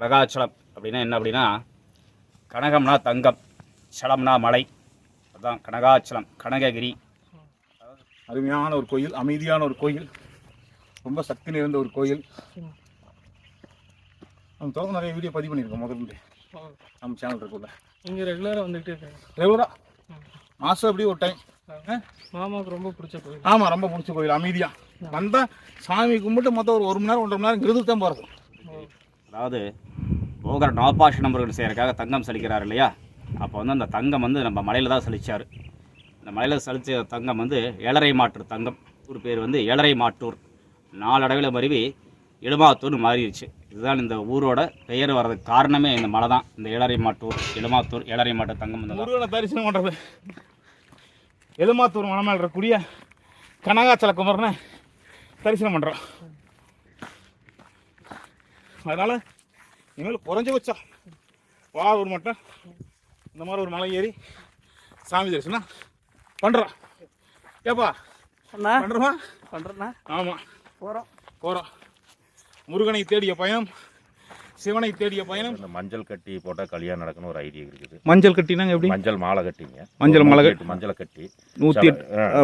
பிரகாச்சலம் அப்படின்னா என்ன அப்படின்னா கனகம்னா தங்கம் சலம்னா மலை. அதான் கனகாச்சலம் கனககிரி. அருமையான ஒரு கோயில் அமைதியான ஒரு கோயில் ரொம்ப சக்தி நிறைந்த ஒரு கோயில். நம்ம தொடர்ந்து நிறைய வீடியோ பதிவு பண்ணியிருக்கோம் முதல்ல. நம்ம சேனல் இருக்குல்ல இங்கே ரெகுலராக வந்துகிட்டே இருக்காங்க. ரெகுலராக மாதம் அப்படி ஒரு டைம் மாமாவுக்கு ரொம்ப பிடிச்ச கோயில். ஆமாம் ரொம்ப பிடிச்ச கோயில் அமைதியாக வந்தால் சாமி கும்பிட்டு மொத்தம் ஒரு ஒரு மணி நேரம் ஒன்றரை மணி நேரம் கிருது தான் போகிறது அதாவது போகிற நவபாஷ நம்பர்கள் செய்கிறக்காக தங்கம் செலுக்கிறார் இல்லையா? அப்போ வந்து அந்த தங்கம் வந்து நம்ம மலையில் தான் செழிச்சார் இந்த மலையில் செழிச்ச தங்கம் வந்து ஏழரை மாட்டூர் தங்கம். ஒரு பேர் வந்து ஏழரை மாட்டூர். நாளடைவில் மருவி இடுமாத்தூர்னு மாறிடுச்சு இதுதான் இந்த ஊரோட பெயர் வர்றதுக்கு காரணமே இந்த மலை தான். இந்த ஏழரை மாட்டூர் இடுமாத்தூர் ஏழரை மாட்டு தங்கம் வந்து முருகனை தரிசனம் பண்ணுறது எலுமாத்தூர் மலை மேலே இருக்கக்கூடிய கனகாச்சல குமரனை தரிசனம் பண்ணுறோம் அதனால் இனிமேல் குறைஞ்சபட்சம் வா ஒரு மட்டும் இந்த மாதிரி ஒரு மலை ஏறி சாமி தரிசனம் பண்ணுறோம் ஏப்பா பண்ணுறோமா பண்ணுறேண்ணா ஆமாம் போகிறோம் போகிறோம் முருகனை தேடிய பயணம் சிவனை தேடிய பயணம். இந்த மஞ்சள் கட்டி போட்டால் கல்யாணம் நடக்கணும் ஒரு ஐடியா இருக்குது. மஞ்சள் கட்டினாங்க எப்படி? மஞ்சள் மாலை கட்டிங்க. மஞ்சள் மாலை எட்டு மஞ்சளை கட்டி. நூற்றி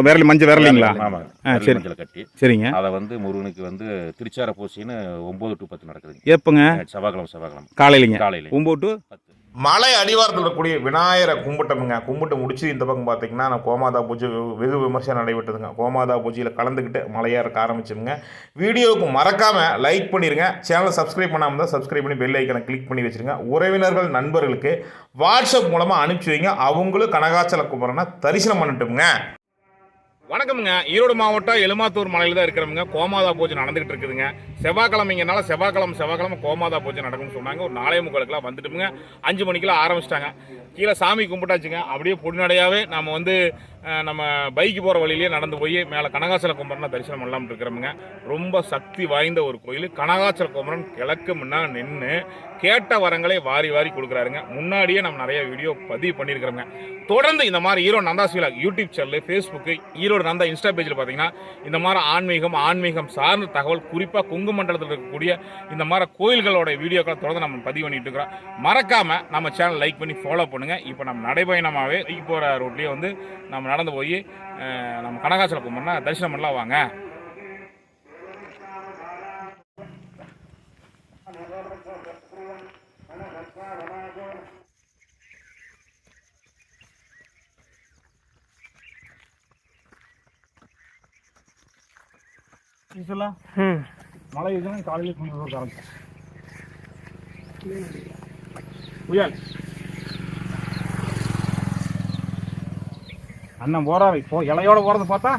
விரலி மஞ்சள் விரலிங்களா? ஆமாங்க. சரி. மஞ்சளை கட்டி. சரிங்க. அதை வந்து முருகனுக்கு வந்து திருச்சார பூசின்னு ஒன்பது டு பத்து நடக்குதுங்க. எப்போங்க? செவ்வாய்க்கிழமை செவ்வாய்க்கிழமை காலையிலங்க. காலையில ஒம்பது டு பத்து மலை அடிவாரத்தில் இருக்கக்கூடிய விநாயகரை கும்பிட்டோமுங்க. கும்பிட்டு முடிச்சு இந்த பக்கம் பார்த்தீங்கன்னா நான் கோமாதா பூஜை வெகு- விமர்சனம் நடைபெற்றதுங்க. கோமாதா பூஜையில் கலந்துக்கிட்டு மலையேறக்க ஆரம்பிச்சோமுங்க வீடியோவுக்கு மறக்காமல் லைக் பண்ணிடுங்க சேனலை சப்ஸ்கிரைப் பண்ணாமல் தான் சப்ஸ்கிரைப் பண்ணி பெல் ஐக்கனை கிளிக் பண்ணி வச்சுருங்க. உறவினர்கள் நண்பர்களுக்கு வாட்ஸ்அப் மூலமாக அனுப்பிச்சி வைங்க. அவங்களும் கனகாச்சல குமரனை தரிசனம் பண்ணட்டுமுங்க. வணக்கமுங்க. ஈரோடு மாவட்டம் எலுமாத்தூர் மலையில் தான் இருக்கிறவங்க. கோமாதா பூஜை நடந்துகிட்டு இருக்குதுங்க. செவ்வாய்க்கிழமைங்கனால செவ்வாய்க்கிழமை செவ்வாய்க்கிழமை கோமாதா பூஜை நடக்கும்னு சொன்னாங்க. ஒரு நாளைய முக்காலுக்குலாம் வந்துட்டுங்க அஞ்சு மணிக்கெல்லாம் ஆரம்பிச்சிட்டாங்க. கீழே சாமி கும்பிட்டாச்சுங்க. அப்படியே பொடிநடையாகவே நம்ம வந்து நம்ம பைக்கு போகிற வழியிலேயே நடந்து போய் மேலே கனகாசல குமரனை தரிசனம் பண்ணலாம் இருக்கிறோமுங்க. ரொம்ப சக்தி வாய்ந்த ஒரு கோயில். கனகாசல குமரன் கிழக்கு முன்னா நின்று கேட்ட வரங்களை வாரி வாரி கொடுக்குறாருங்க. முன்னாடியே நம்ம நிறைய வீடியோ பதிவு பண்ணியிருக்கிறோங்க தொடர்ந்து இந்த மாதிரி Erode Nanda's vlog YouTube channel Facebook Erode Nanda Insta பேஜில் பார்த்தீங்கன்னா இந்த மாதிரி ஆன்மீகம் ஆன்மீகம் சார்ந்த தகவல் குறிப்பாக கொங்கு மண்டலத்தில் இருக்கக்கூடிய இந்த மாதிரி கோயில்களோட வீடியோக்களை தொடர்ந்து நம்ம பதிவு பண்ணிட்டு இருக்கிறோம். மறக்காமல் நம்ம சேனல் லைக் பண்ணி ஃபாலோ பண்ணுங்க. இப்போ நம்ம நடைபயணமாகவே போகிற ரோட்லேயே வந்து நம்ம நடந்து போய் நம்ம கனகாச்சல கும்பர்னா தரிசனம் பண்ணலாம் வாங்க. மழை இதுன்னு காலையில் குளிர் போக அண்ணன் போறாரு இப்போ இலையோட போறத பார்த்தா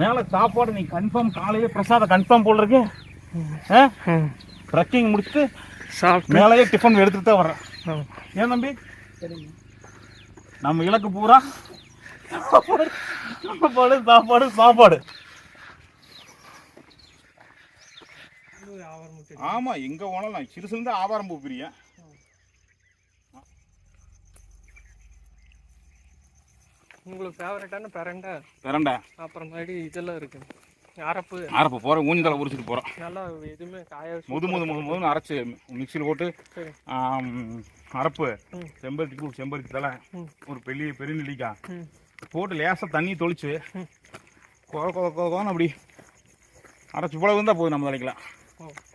மேலே சாப்பாடு நீ கன்ஃபார்ம் காலையில பிரசாதம் கன்ஃபார்ம் போல் இருக்கு. ட்ரக்கிங் முடிச்சுட்டு சாப்பிட்டு. மேலேயே டிஃபன் எடுத்துட்டு தான் வர்றேன். ஏன் தம்பி? நம்ம இலக்கு பூரா சாப்பாடு சாப்பாடு சாப்பாடு சாப்பாடு. ஆமா எங்க போனாலும் நான் சிறுசுல இருந்து ஆவாரம் பூ பிரியேன் உங்களுக்கு ஃபேவரட்டான பிரண்டை? திரண்ட அப்புறமாடி இதெல்லாம் இருக்கு. அரப்பு. அரப்பு. போறேன். ஊஞ்சலை உரிச்சிட்டு போறோம். நல்லா எதுவுமே காய முது முது முது முதுன்னு அரைச்சு மிக்சியில் போட்டு அரப்பு. செம்பருத்தி பூ செம்பருத்தி தலை. ஒரு பெரிய பெரிய நெல்லிக்காய். போட்டு லேசாக தண்ணி தொளிச்சு. கொத கொத கொதன்னு அப்படி அரைச்சி இவ்வளவு இருந்தால் போதும் நம்ம தலைக்கலாம்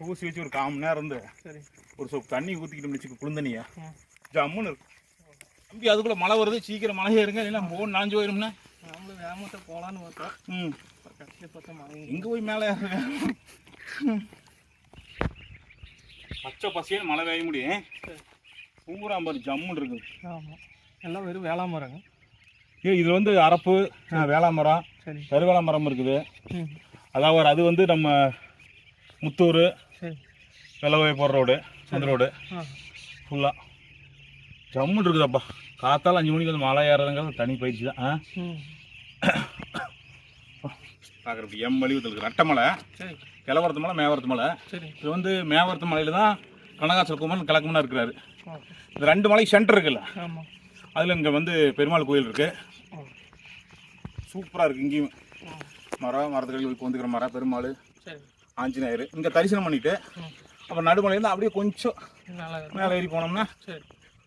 ஊசி வச்சு ஒரு கால் மணி நேரம் இருந்து சரி. ஒரு சொப்பு தண்ணி ஊற்றிக்கிட்டு வச்சுக்க குளிந்தண்ணியை. ஜம்முன்னு இருக்கும் தம்பி அதுக்குள்ளே மழை வருது சீக்கிரம் மழை ஏறுங்க. இல்லைன்னா போன் நனைஞ்சு போயிரும்னா. நாமளும் வேமத்தை போகலான்னு பார்த்தோம். ம். கடைசி பார்த்தா மழை எங்கே போய் மேலே. பச்சை பசையில் மழை பெய்ய முடியும். பூரா பாரு ஜம்முன்னு இருக்குது ஆமாம் எல்லாம் வெறும் வேளா மரங்க. ஏ இது வந்து அரப்பு ஆ, வேளா மரம் சரி. கருவேல மரம் இருக்குது. அதாவது அது வந்து நம்ம முத்தூர் வெள்ளவை போகிற ரோடு அந்த ரோடு. ஃபுல்லாக ஜம்முன்னு இருக்குதப்பா. காத்தால அஞ்சு மணிக்கு வந்து மழை ஏறதுங்கிறது தனி பயிற்சி தான் ஆ? பார்க்குறப்ப எம் வலிவுத்தில் இருக்குது ரெட்டமலை கிளவரத்து மலை மேவரத்து மலை. இது வந்து மேவரத்து மலையில் தான் கனகாசல குமரன் கிழக்குமனா இருக்கிறாரு. இந்த ரெண்டு மலை சென்டர் இருக்குல்ல அதில் இங்கே வந்து பெருமாள் கோயில் இருக்குது சூப்பராக இருக்குது இங்கேயும். மரம் மரத்துக்கு வந்துக்கிற மரம் பெருமாள் ஆஞ்சநேயர். இங்கே தரிசனம் பண்ணிட்டு ம். அப்புறம் நடுமலையிலேருந்து அப்படியே கொஞ்சம் மேலே ஏறி போனோம்னா சரி.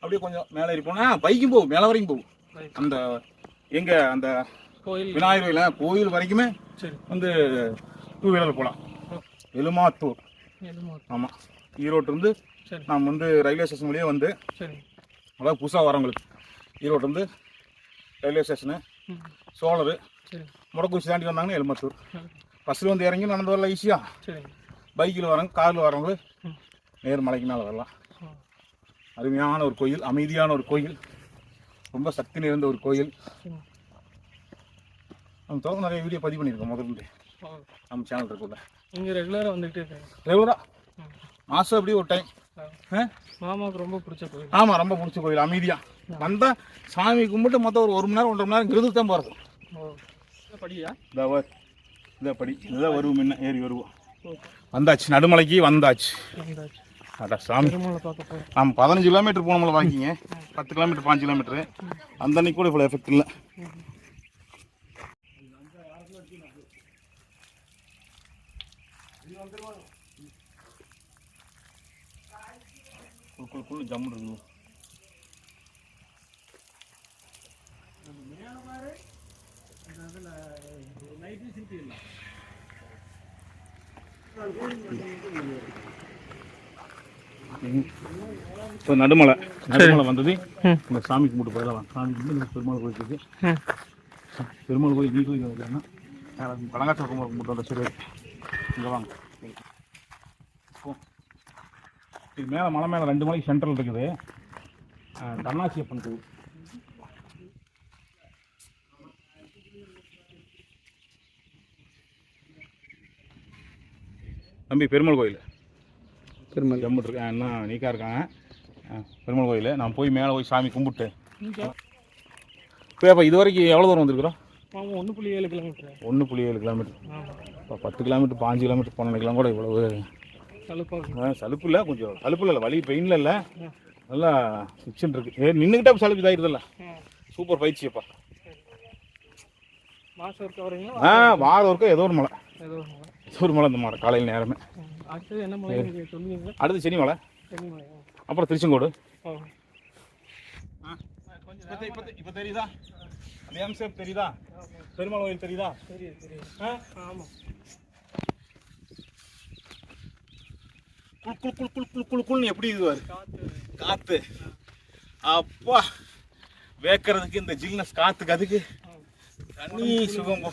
அப்படியே கொஞ்சம் மேலே ஏறி போனால் பைக்கும் போகும் மேலே வரைக்கும் போகும். அந்த எங்கே அந்த கோயில். விநாயகர் கோயில் கோயில் வரைக்குமே சரி. வந்து டூ வீலரில் போகலாம் எலுமாத்தூர் ஆமாம் ஈரோட்டிலேருந்து சரி. நாம் வந்து ரயில்வே ஸ்டேஷன் வழியே வந்து அதாவது புதுசாக வரவங்களுக்கு ஈரோடு வந்து ரயில்வே ஸ்டேஷனு சோழர் முடக்குச்சி தாண்டி வந்தாங்கன்னா எலுமத்தூர். பஸ்ஸில் வந்து இறங்கி நடந்து வரலாம் ஈஸியாக பைக்கில் வரவங்க காரில் வரவங்க. நேர் மலைக்கு மேலே வரலாம். அருமையான ஒரு கோயில் அமைதியான ஒரு கோயில் ரொம்ப சக்தி நிறைந்த ஒரு கோயில். நம்ம தொடர்ந்து நிறைய வீடியோ பதிவு பண்ணியிருக்கோம் முதல்ல. நம்ம சேனல் இருக்குல்ல நீங்க ரெகுலரா வந்துகிட்டே இருக்கீங்க. ரெகுலராக. மாதம் அப்படியே ஒரு டைம் ஆ. மாமாவுக்கு ரொம்ப பிடிச்ச கோயில். ஆமாம் ரொம்ப பிடிச்ச கோயில் அமைதியாக வந்தால் சாமி கும்பிட்டு மொத்தம் ஒரு ஒரு மணி நேரம் ஒன்றரை மணி நேரம் தான் போகிறது இது படியா? வர் இந்த படி. இதுதான் வருவோம் என்ன ஏறி வருவோம். வந்தாச்சு நடுமலைக்கு வந்தாச்சு. வந்தாச்சு. அட சாமி. நம்ம பதினஞ்சு கிலோமீட்டர் போனோம்ல வாக்கிங்க பத்து கிலோமீட்டர் பாஞ்சு கிலோமீட்டரு. அந்த அன்னைக்கு கூட இவ்வளோ எஃபெக்ட் இல்லை. ஜம்மு இருக்கு. இப்போ நடுமலை. நடுமலை வந்தது. இந்த சாமி கும்பிட்டு போயிடலாம். சாமி கும்பிட்டு பெருமாள் கோயில் இருக்கு. பெருமாள் கோயில் நீ கோயில் வரலன்னா பழங்காச்சா கும்பிட்டு கும்பிட்டு வந்த சரி இங்கே வாங்க. இது மேலே மலை மேலே ரெண்டு மலைக்கு சென்ட்ரல் இருக்குது. அஹ், தன்னாசி அப்பன் கோவில் தம்பி பெருமாள் கோயில். பெருமாள். ஜம்மு இருக்கு என்ன நீக்கா இருக்காங்க. பெருமாள் கோயில். நான் போய் மேலே போய் சாமி கும்பிட்டு. இப்போ இது வரைக்கும் எவ்வளோ தூரம் வந்திருக்கிறோம்? ஒன்று புள்ளி ஏழு கிலோமீட்டர் ஒன்று புள்ளி ஏழு கிலோமீட்டர் இப்போ பத்து கிலோமீட்டர் பாஞ்சு கிலோமீட்டர் போனதுக்கெல்லாம் கூட இவ்வளவு. சலுப்பாக ஆ, சலுப்பு இல்லை கொஞ்சம் சலுப்பு இல்லை வலி பெயினில் இல்லை. நல்லா சிக்ஷன் இருக்கு. ஏ நின்றுக்கிட்டே சலுப்பு இதாயிருதில்ல சூப்பர் பயிற்சியப்பா மாதம் வரீங்களா? ஆ வாரம் ஒருக்கா ஏதோ ஒரு மலை ஏதோ ஒன்று ஏதோ ஒரு மலை இந்த மலை காலையில் நேரமே. அடுத்து செனி மலை. சென்னி மலையா அப்புறம் திருச்செங்கோடு. இப்போ தெரியுதா? அந்த எம் சேப் தெரியுதா? பெருமாள் கோயில் தெரியுதா? சரி சரி ஆ? ஆமாம் குள் குள் குள் குள் குள் குள் குள்னு எப்படி இதுவாரு காற்று காத்து. அப்பா. வேக்கிறதுக்கு இந்த ஜில்னஸ் காத்துக்கு அதுக்கு தண்ணி சுகம் போ-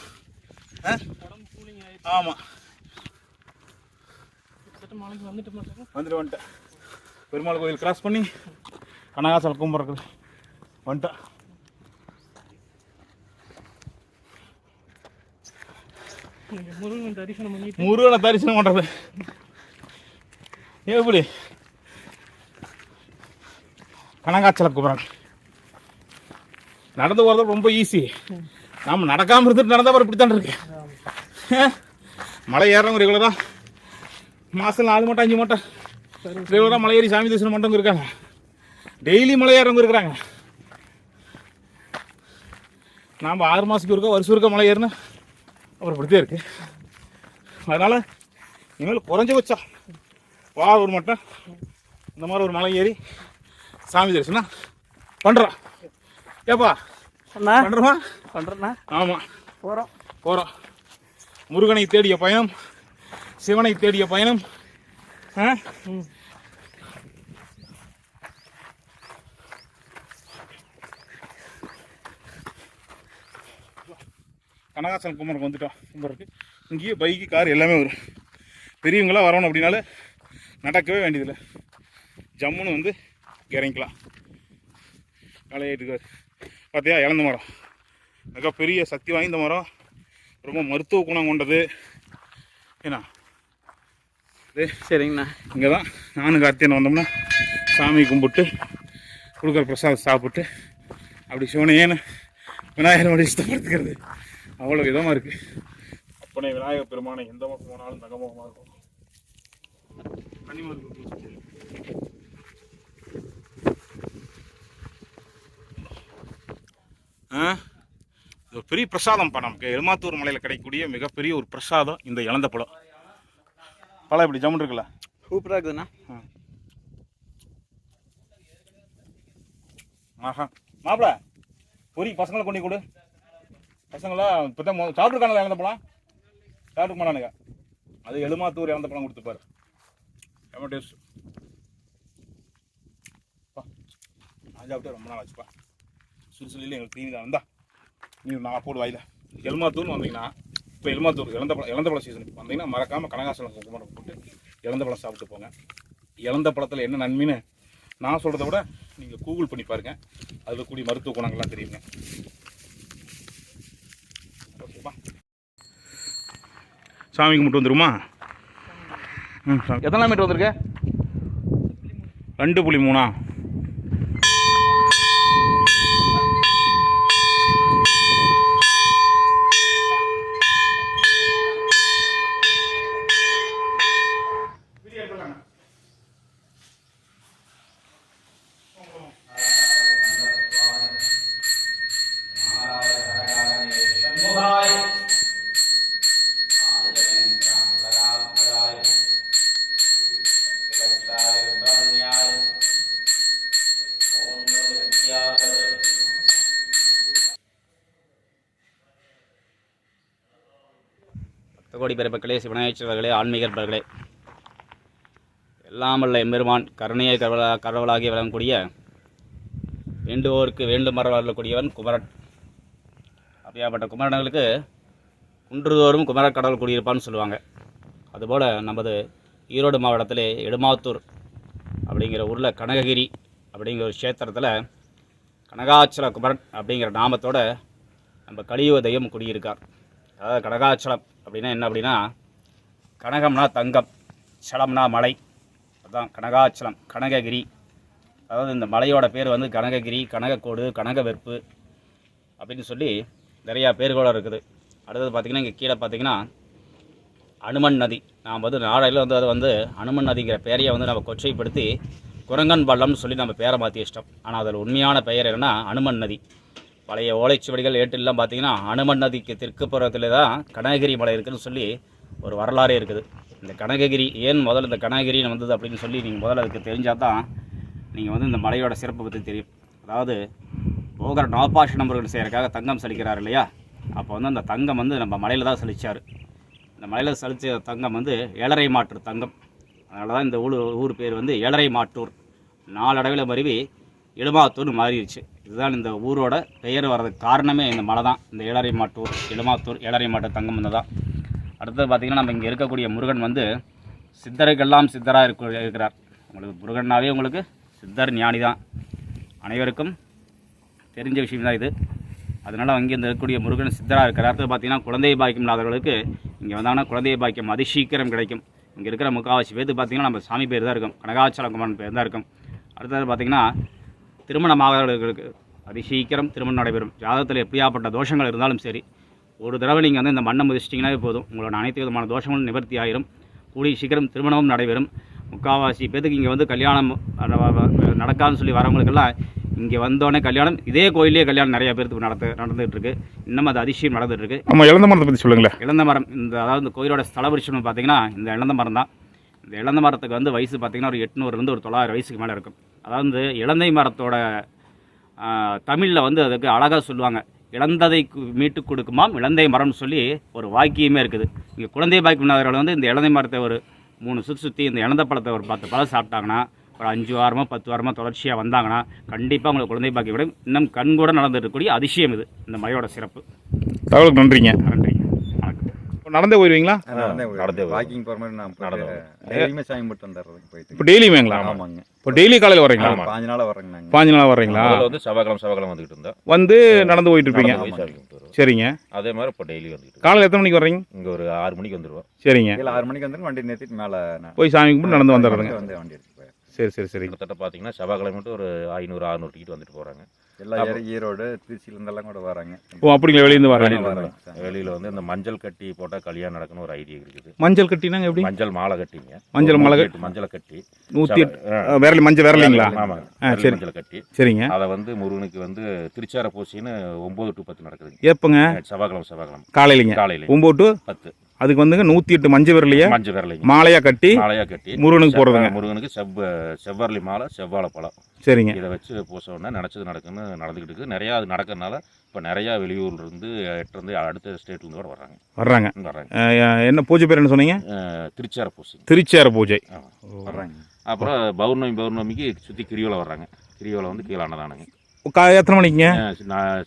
மலைக்கு வந்துட்டு வந்துட்டு வந்துட்டேன். பெருமாள் கோயில் கிராஸ் பண்ணி கனகாசல் கும்பிட்றது வந்துட்டேன். முருகன் தரிசனம் பண்ணிட்டு. முருகனை தரிசனம் பண்ணுறது எப்படி? கனகாச்சல கும்பிட்றாங்க நடந்து போகிறது ரொம்ப ஈஸி நாம் நடக்காமல் இருந்துட்டு நடந்தா அப்புறம் இப்படி தான் இருக்கு மலை ஏறவங்க ரெகுலராக மாதம் நாலு மூட்டை அஞ்சு மூட்டை. ரெகுலராக மலை ஏறி சாமி தரிசனம் பண்ணுறவங்க இருக்காங்க. டெய்லி மலை ஏறவங்க இருக்கிறாங்க. நாம் ஆறு மாதத்துக்கு இருக்கா வருஷம் இருக்க மலை ஏறினா அப்புறம் இப்படித்தான் இருக்கு. அதனால் இனிமேல் குறைஞ்சபட்சா வா ஒரு மட்டும் இந்த மாதிரி ஒரு மலை ஏறி சாமி தரிசனம் பண்ணுறோம் ஏப்பா பண்ணுறோமா பண்ணுறேண்ணா ஆமாம் போகிறோம் போகிறோம் முருகனை தேடிய பயணம் சிவனை தேடிய பயணம். ஆ? ம் வந்துட்டோம். குமருக்கு இங்கேயே பைக்கு கார் எல்லாமே வரும். பெரியவங்களாம் வரணும் அப்படின்னால நடக்கவே வேண்டியதில்லை. ஜம்முன்னு வந்து இறங்கிக்கலாம். காலையிட்டுக்கார் பார்த்தியா இழந்த மரம். மிகப்பெரிய சக்தி வாய்ந்த மரம். ரொம்ப மருத்துவ குணம் கொண்டது. ஏன்னா சரிங்கண்ணா. இங்கே தான் நானும் கார்த்தியன் வந்தோம்னா சாமி கும்பிட்டு கொடுக்குற பிரசாதம் சாப்பிட்டு அப்படி சிவனையேன்னு விநாயகரோட இஷ்டப்படுத்துக்கிறது அவ்வளோ விதமாக இருக்குது அப்பனே விநாயகர் பெருமானை எந்த பக்கம் போனாலும் தகமமாக இருக்கும் ஆ? இது பெரிய பிரசாதம் பா நமக்கு எருமாத்தூர் மலையில் கிடைக்கக்கூடிய மிகப்பெரிய ஒரு பிரசாதம் இந்த இழந்த பழம் பழம் இப்படி ஜம்முன்னு இருக்குல்ல? சூப்பராக இருக்குதுண்ணா. ஆஹா. மாப்பிள பொரி பசங்களை கொண்டு கொடு. பசங்களாம் இப்போ தான் இழந்த பழம். சாப்பிட்டு போனானுங்க அது எலுமாத்தூர் இழந்த பழம் கொடுத்துப்பாரு எவ்வளோ டேஸ்ட் நான் சாப்பிட்டு ரொம்ப நாள் ஆச்சுப்பா சுறுசுறுல எங்களுக்கு தீனி தான். வந்தா நீ நான் போடு வாயில. எலுமாத்தூர்னு வந்தீங்கன்னா இப்போ எலுமாத்தூர் இழந்த பழம் இழந்த பழம் சீசன் வந்தீங்கன்னா மறக்காமல் கனகாசலம் குமாரம் போட்டு இழந்த பழம் சாப்பிட்டு போங்க. இழந்த பழத்தில் என்ன நன்மைன்னு நான் சொல்கிறத விட நீங்கள் கூகுள் பண்ணி பாருங்க. அதில் கூடிய மருத்துவ குணங்கள்லாம் தெரியுங்க. ஓகேப்பா சாமிக்கு மட்டும் வந்துருமா ம் சாமி. எத்தனை மீட்டர் வந்திருக்க? ரெண்டு புள்ளி மூணா? கோடி பெருமக்களே சிவனாய்ச்சவர்களே ஆன்மீகர்களே எல்லாம் வல்ல எம்பெருமான் கருணையை கடவுளா கடவுளாகி விளங்கக்கூடிய வேண்டுவோருக்கு வேண்டும் மரம் வரக்கூடியவன் குமரன். அப்படியாப்பட்ட குமரனுக்கு குன்றுதோறும் குமர கடவுள் குடியிருப்பான்னு சொல்லுவாங்க. அதுபோல் நமது ஈரோடு மாவட்டத்தில் எடுமாத்தூர் அப்படிங்கிற ஊரில் கனககிரி அப்படிங்கிற ஒரு க்ஷேத்திரத்தில் கனகாச்சல குமரன் அப்படிங்கிற நாமத்தோட நம்ம கலியுக தெய்வம் குடியிருக்கார். அதாவது கனகாச்சலம். அப்படின்னா என்ன அப்படின்னா கனகம்னா தங்கம் சலம்னா மலை. அதுதான் கனகாச்சலம் கனககிரி. அதாவது இந்த மலையோட பேர் வந்து கனககிரி கனகக்கோடு கனகவெற்பு அப்படின்னு சொல்லி நிறையா பேர்களோட இருக்குது. அடுத்தது பார்த்திங்கன்னா இங்கே கீழே பார்த்தீங்கன்னா அனுமன் நதி. நாம் வந்து நாடையில் வந்து அது வந்து அனுமன் நதிங்கிற பெயரையை வந்து நம்ம கொச்சைப்படுத்தி குரங்கன் பள்ளம்னு சொல்லி நம்ம பேரை மாற்றி இஷ்டம். ஆனால் அதில் உண்மையான பெயர் என்னென்னா அனுமன் நதி. பழைய ஓலைச்சுவடிகள் ஏட்டிலாம் பார்த்தீங்கன்னா அனுமன் நதிக்கு தெற்குப்புறத்தில் தான் கனககிரி மலை இருக்குதுன்னு சொல்லி ஒரு வரலாறே இருக்குது. இந்த கனககிரி ஏன் முதல்ல இந்த கனககிரின்னு வந்தது அப்படின்னு சொல்லி நீங்கள் முதல்ல அதுக்கு தெரிஞ்சால் தான் நீங்கள் வந்து இந்த மலையோட சிறப்பை பற்றி தெரியும். அதாவது போகிற நாப்பாஷ நம்பர்கள் செய்கிறக்காக தங்கம் சலிக்கிறார் இல்லையா? அப்போ வந்து அந்த தங்கம் வந்து நம்ம மலையில் தான் சலிச்சார் இந்த மலையில் சலிச்ச தங்கம் வந்து ஏழரை மாற்று தங்கம். அதனால தான் இந்த ஊர் ஊர் பேர் வந்து ஏழரை மாட்டூர். நாளடைவில் மருவி எழுமாத்தூர்னு மாறிடுச்சு இதுதான் இந்த ஊரோட பெயர் வர்றதுக்கு காரணமே இந்த மலை தான். இந்த ஏழரை மாட்டூர் எழுமாத்தூர் ஏழரை மாட்டு தங்கம் தான். அடுத்தது பார்த்திங்கன்னா நம்ம இங்கே இருக்கக்கூடிய முருகன் வந்து சித்தருக்கெல்லாம் சித்தராக இருக்க இருக்கிறார். உங்களுக்கு முருகன்னாவே உங்களுக்கு சித்தர் ஞானி தான். அனைவருக்கும் தெரிஞ்ச விஷயம் தான் இது. அதனால் அங்கே இந்த இருக்கக்கூடிய முருகன் சித்தராக இருக்கிறார். அடுத்தது பார்த்தீங்கன்னா குழந்தை பாக்கியம் இல்லாதவர்களுக்கு இங்கே வந்தாங்கன்னா குழந்தை பாக்கியம் அதிசீக்கிரம் கிடைக்கும். இங்கே இருக்கிற முக்காவாசி பேர்த்து பார்த்திங்கன்னா நம்ம சாமி பேர் தான் இருக்கும். கனகாச்சலகுமாரன் பேர் தான் இருக்கும். அடுத்தது பார்த்திங்கன்னா திருமணமாகவர்களுக்கு அதிசீக்கிரம் திருமணம் நடைபெறும். ஜாதகத்தில் எப்படியாப்பட்ட தோஷங்கள் இருந்தாலும் சரி ஒரு தடவை நீங்கள் வந்து இந்த மண்ணை முதிச்சிட்டிங்கனாவே போதும். உங்களோட அனைத்து விதமான தோஷங்களும் நிவர்த்தி ஆயிரும். கூடிய சீக்கிரம் திருமணமும் நடைபெறும். முக்கால்வாசி பேத்துக்கு இங்கே வந்து கல்யாணம் நடக்காதுன்னு சொல்லி வரவங்களுக்கெல்லாம் இங்கே வந்தோடனே கல்யாணம் இதே கோயிலே கல்யாணம் நிறைய பேருக்கு நடத்து நடந்துகிட்டு இருக்கு இன்னும் அது அதிசயம் நடந்துட்டு இருக்கு நம்ம இழந்த மரத்தை பற்றி சொல்லுங்களேன். இழந்த மரம் இந்த அதாவது இந்த கோயிலோட ஸ்தல விருட்சம்னு பார்த்தீங்கன்னா இந்த இழந்த மரம் தான். இந்த இழந்த மரத்துக்கு வந்து வயசு பார்த்தீங்கன்னா ஒரு எட்நூறுலேருந்து ஒரு தொள்ளாயிரம் வயசுக்கு மேலே இருக்கும். அதாவது இலந்தை மரத்தோட தமிழில் வந்து அதுக்கு அழகாக சொல்லுவாங்க. இழந்ததை மீட்டு கொடுக்குமாம் இலந்தை மரம்னு சொல்லி ஒரு வாக்கியமே இருக்குது. இங்கே குழந்தை பாய்க்குனவர்கள் வந்து இந்த இலந்தை மரத்தை ஒரு மூணு சுற்றி சுற்றி இந்த இழந்த பழத்தை ஒரு பத்து பழம் சாப்பிட்டாங்கன்னா ஒரு அஞ்சு வாரமோ பத்து வாரமோ தொடர்ச்சியாக வந்தாங்கன்னா கண்டிப்பாக உங்களுக்கு குழந்தை பாக்கி விட இன்னும் கண்கூட நடந்துட்டு இருக்கக்கூடிய அதிசயம் இது இந்த மலையோட சிறப்பு. தகவலுக்கு நன்றிங்க. நன்றி வணக்கம் இப்போ நடந்தே போயிடுவீங்களா நடந்தே. வாக்கிங் போகிற மாதிரி நான் நடந்தே நடந்து டெய்லியுமே சாமி மட்டும் வந்துடுறதுக்கு போயிட்டு. இப்போ டெய்லியுமேங்களா? ஆமாங்க. இப்போ டெய்லி காலையில் வர்றீங்களா? ஆமா. பாஞ்சு நாளாக நாங்கள் பாஞ்சு நாள் வர்றீங்களா? முதல்ல வந்து செவ்வாய்க்கிழமை செவ்வாய்க்கிழமை வந்துகிட்டு இருந்தோம். வந்து நடந்து போயிட்டு இருப்பீங்க. நடந்து போய் சாமி கும்பிட்டு வருவோம். சரிங்க. அதே மாதிரி இப்போ டெய்லி இருக்கோம். காலையில் எத்தனை மணிக்கு வர்றீங்க? இங்க ஒரு ஆறு மணிக்கு வந்துருவோம். சரிங்க. கீழே ஆறு மணிக்கு வந்து வண்டி நிறுத்திட்டு மேலே போய் சாமி கும்பிட்டு நடந்து வந்துடுறதுங்க வந்து வண்டி எடுத்து போய் சரி சரி சரி. கிட்டத்தட்ட பார்த்தீங்கன்னா செவ்வாய்க்கிழமை மட்டும் ஒரு ஐநூறு அறுநூறு டிக்கெட் வந்துட்டு போகிறாங்க எல்லா ஈரோடு திருச்சியில இருந்தெல்லாம் கூட வராங்க. ஓ அப்படிங்களா? வெளியிருந்து வராங்க. சாமி. வெளியில் வந்து இந்த மஞ்சள் கட்டி போட்டால் கல்யாணம் நடக்கணும் ஒரு ஐடியா இருக்குது. மஞ்சள் கட்டினாங்க எப்படி? மஞ்சள் மாலை கட்டிங்க. மஞ்சள் மாலை எட்டு மஞ்சளை கட்டி. நூற்றி விரலி மஞ்சள் விரலிங்களா? ஆமாங்க. ஆ, விரல் சரி. மஞ்சளை கட்டி. சரிங்க. அதை வந்து முருகனுக்கு வந்து திருச்சார பூசின்னு ஒம்பது டு பத்து நடக்குதுங்க. எப்போங்க? செவ்வாய்க்கிழமை செவ்வாய்க்கிழமை. காலையிலங்க? காலையில். ஒம்பது டு பத்து. அதுக்கு வந்துங்க நூற்றி எட்டு மஞ்சள் விரலையே மஞ்சள் விரலைங்க. மாலையாக கட்டி மாலையாக கட்டி. முருகனுக்கு போடுறதுங்க. முருகனுக்கு செவ்வ செவ்வரளி மாலை செவ்வாழை பழம் சரிங்க. இதை வச்சு பூசோன்னா நினச்சது நடக்குன்னு நடந்துக்கிட்டு இருக்கு. நிறையா அது நடக்கறனால இப்போ நிறையா வெளியூர்லேருந்து எட்டுலேருந்து அடுத்த ஸ்டேட்லேருந்து கூட வர்றாங்க. வர்றாங்க. வர்றாங்க. என்ன பூஜை பேர் என்ன சொன்னீங்க? அஹ், திருச்சார பூசி திருச்சேர பூஜை. வர்றாங்க. அப்புறம் பௌர்ணமி பௌர்ணமிக்கு சுற்றி கிரிவலம் வர்றாங்க. கிரிவலம் வந்து கீழே அன்னதானங்க. எத்தனை மணிக்குங்க?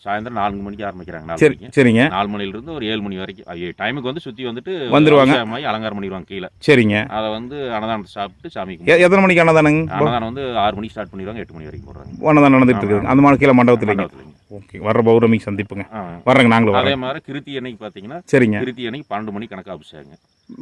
சாயந்தரம் நான்கு மணிக்கு ஆரம்பிக்கிறாங்க நாலு சரி சரிங்க. நாலு மணிலிருந்து ஒரு ஏழு மணி வரைக்கும். ஐயோ, டைமுக்கு வந்து சுற்றி வந்துட்டு வந்துருவாங்க. அலங்காரம் பண்ணிடுவாங்க கீழே. சரிங்க. அதை வந்து அன்னதானத்தை சாப்பிட்டு சாமி எ- கும்பிட்டு எத்தனை மணிக்கு அன்னதானங்க? அன்னதானம் வந்து ஆறு மணிக்கு ஸ்டார்ட் பண்ணிடுவாங்க எட்டு மணி வரைக்கும் போடுறாங்க. அன்னதானம் நடந்துட்டு இருக்குது. அந்த மாதிரி கீழே மண்டபத்துலங்க. ஓகே வர்ற பௌர்ணமிக்கு சந்திப்புங்க. வர்றேங்க நாங்களும் அதே மாதிரி கிருத்தி அன்னைக்கு பார்த்தீங்கன்னா சரிங்க. கிருத்தி அன்னைக்கு பன்னெண்டு மணி கணக்கு அபிஷேகங்க.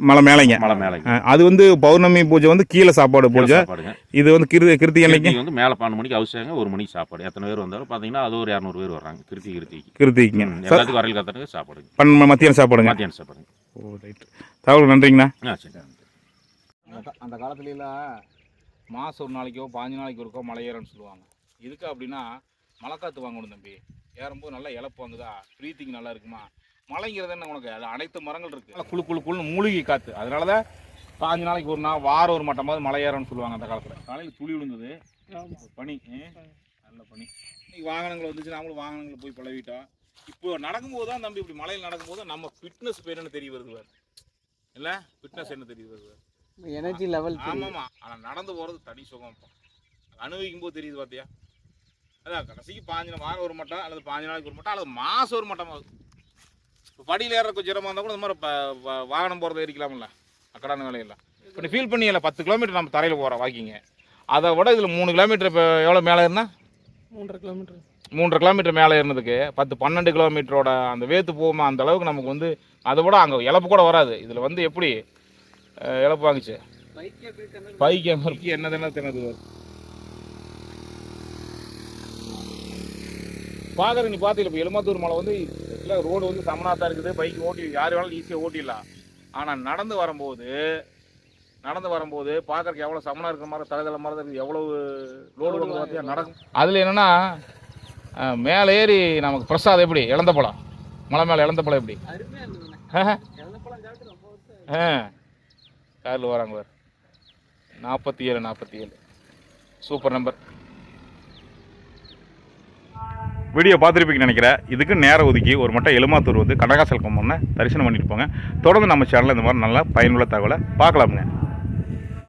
மலை மேலைங்க. மலை மேலேங்க அது வந்து பௌர்ணமி பூஜை வந்து கீழே சாப்பாடு பூஜை. சாப்பாடுங்க. இது வந்து கிருதி கிருத்தி அன்னைக்கு வந்து மேலே பன்னெண்டு மணிக்கு அபிஷேகம் ஒரு மணிக்கு சாப்பாடு. எத்தனை பேர் வந்தாலும் பார்த்தீங்கன்னா அது ஒரு இரநூறு பேர் வர்றாங்க. கிருத்தி கிருத்திக்கு கிருத்திக்குங்க எல்லாத்துக்கும் வரையில் கத்தனுக்கு சாப்பாடுங்க. பன்னெண்டு மத்தியானம் சாப்பாடுங்க. மத்தியானம் சாப்பாடுங்க. ஓ ரைட் தகவல் நன்றிங்கண்ணா. ஆ சரி. அந்த காலத்துலலாம் மாதம் ஒரு நாளைக்கோ பாஞ்சு நாளைக்கு ஒருக்கோ மலை ஏறன்னு சொல்லுவாங்க. இதுக்கு அப்படின்னா மலை காற்று வாங்கணும் தம்பி. ஏறும்போது நல்லா இழப்பு வாங்குதா ப்ரீத்திங் நல்லா இருக்குமா? மலைங்கிறது என்ன உனக்கு அது அனைத்து மரங்கள் இருக்கு. நல்லா குளு குளு குளுன்னு மூலிகை காற்று அதனால தான் பாஞ்சு நாளைக்கு ஒரு நாள் வாரம் ஒரு மட்டமாவது மலை ஏறன்னு சொல்லுவாங்க அந்த காலத்தில். காலையில் துளி விழுந்தது. பனி நல்ல பனி. இன்னைக்கு வாகனங்கள் வந்துச்சு நாமளும் வாகனங்களை போய் பழகிட்டோம். இப்போ நடக்கும்போது தான் தம்பி இப்படி மலையில் நடக்கும்போது நம்ம ஃபிட்னஸ் என்னன்னு தெரிய வருது பாரு. இல்ல? ஃபிட்னஸ் என்ன தெரிய வருது எனர்ஜி லெவல் ஆமாமா. ஆனா நடந்து போறது தனி சுகம். அனுபவிக்கும் போது தெரியுது பாத்தியா? அதான் கடைசிக்கு பாஞ்சு நாள் வாரம் ஒரு மட்டம் அல்லது பாஞ்சு நாளைக்கு ஒரு மட்டம் அல்லது மாசம் ஒரு மட்டம் ஆகுது இப்போ படியில் ஏற கொஞ்சம் சிரமம் இருந்தால் கூட இந்த மாதிரி வாகனம் போகிறத ஏறிக்கலாம்ல. அக்கடான வேலையெல்லாம். இப்போ நீ ஃபீல் பண்ணியல பத்து கிலோமீட்டர் நம்ம தரையில் போகிறோம் வாக்கிங்க அதை விட இதில் மூணு கிலோமீட்டர் இப்போ எவ்வளோ மேலே இருந்தால் மூன்றரை கிலோமீட்டர் மூன்றரை கிலோமீட்டர் மேலே ஏறினதுக்கு பத்து பன்னெண்டு கிலோமீட்டரோட அந்த வேத்து போகுமா அந்த அளவுக்கு நமக்கு வந்து அதை விட அங்கே இழப்பு கூட வராது. இதில் வந்து எப்படி இழப்பு வாங்குச்சு? பைக்கு மறுக்கி என்னதுன்னு தினது பார்க்குற நீ பார்த்தீங்க இப்போ எலுமாத்தூர் மலை வந்து இல்லை ரோடு வந்து சமனாத்தான் இருக்குது. பைக் ஓட்டி யார் வேணாலும் ஈஸியாக ஓட்டிடலாம். ஆனால் நடந்து வரும்போது நடந்து வரும்போது பார்க்கறக்கு எவ்வளோ சமனாக இருக்கிற மாதிரி தலதள மாதிரி தான் இருக்குது. எவ்வளோ லோடு வந்து பார்த்தியா நடக்கும். அதில் என்னென்னா மேலே ஏறி நமக்கு பிரசாதம் எப்படி? இழந்த பழம். மலை மேலே இழந்த பழம் எப்படி? காரில் வராங்க நாற்பத்தி ஏழு நாற்பத்தி ஏழு. Super number. வீடியோ பார்த்துருப்பீங்கன்னு நினைக்கிறேன். இதுக்கு நேரம் ஒதுக்கி ஒரு மட்டும் எலுமாத்தூர் வந்து கனகாசல் கொம்பொன்னு தரிசனம் பண்ணிட்டு போங்க. தொடர்ந்து நம்ம சேனலில் இந்த மாதிரி நல்லா பயனுள்ள தகவலை பார்க்கலாமுங்க.